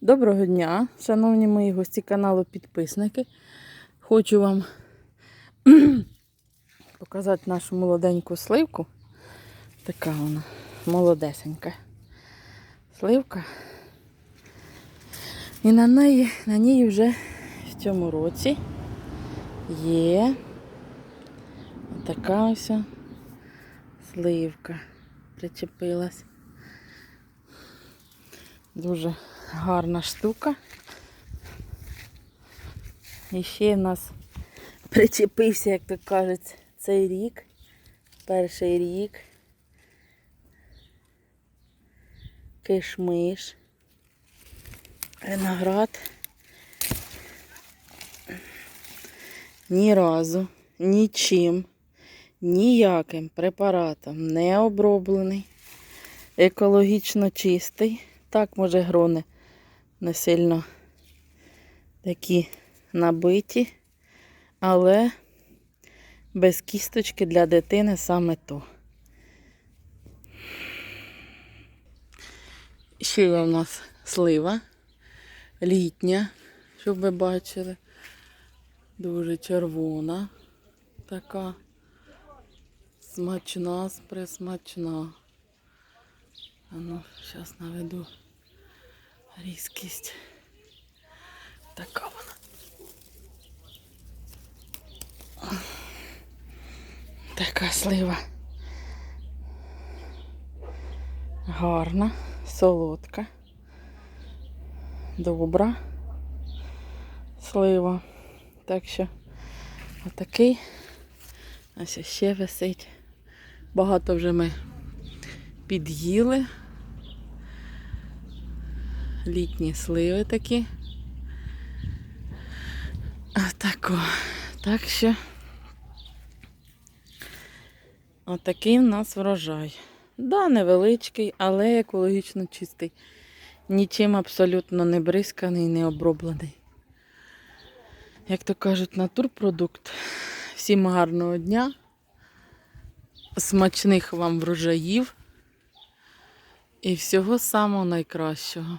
Доброго дня, шановні мої гості каналу підписники. Хочу вам показати нашу молоденьку сливку. Така вона молодесенька сливка. І на неї, на ній вже в цьому році є така ось сливка причепилась. Дуже гарна штука. І ще в нас причепився, як то кажуть, цей рік. Перший рік. Кишмиш. Виноград. Ні разу, нічим, ніяким препаратом не оброблений, екологічно чистий. Так, може, грони не сильно такі набиті, але без кісточки для дитини саме то. Ще є у нас слива літня, щоб ви бачили. Дуже червона така. Смачна, присмачна. А ну, зараз наведу різкість. Така вона. Така слива. Гарна, солодка, добра слива. Так що отакий. Ось ще висить. Багато вже ми під'їли. Літні сливи такі. Отако. Так що отакий в нас врожай. Да, невеличкий, але екологічно чистий. Нічим абсолютно не бризканий, не оброблений. Як то кажуть, натурпродукт. Всім гарного дня, смачних вам врожаїв і всього самого найкращого.